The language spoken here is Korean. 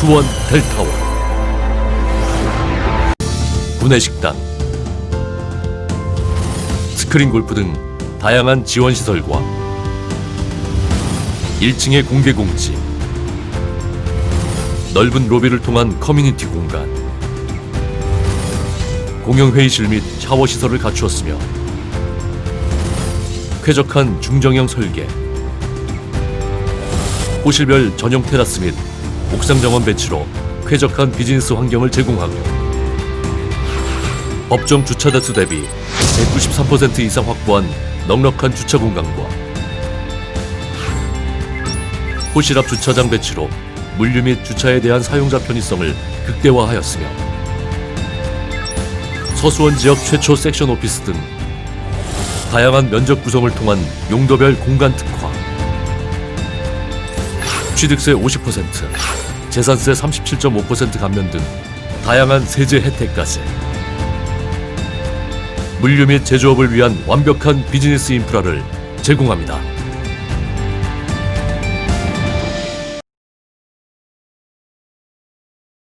수원 델타원. 구내식당. 스크린 골프 등 다양한 지원 시설과 1층의 공개 공지 넓은 로비를 통한 커뮤니티 공간 공용 회의실 및 샤워 시설을 갖추었으며 쾌적한 중정형 설계 호실별 전용 테라스 및 옥상 정원 배치로 쾌적한 비즈니스 환경을 제공하고 법정 주차 대수 대비 193% 이상 확보한 넉넉한 주차 공간과 호실 앞 주차장 배치로 물류 및 주차에 대한 사용자 편의성을 극대화하였으며 서수원 지역 최초 섹션 오피스 등 다양한 면적 구성을 통한 용도별 공간 특화 취득세 50%, 재산세 37.5% 감면 등 다양한 세제 혜택까지 물류 및 제조업을 위한 완벽한 비즈니스 인프라를 제공합니다.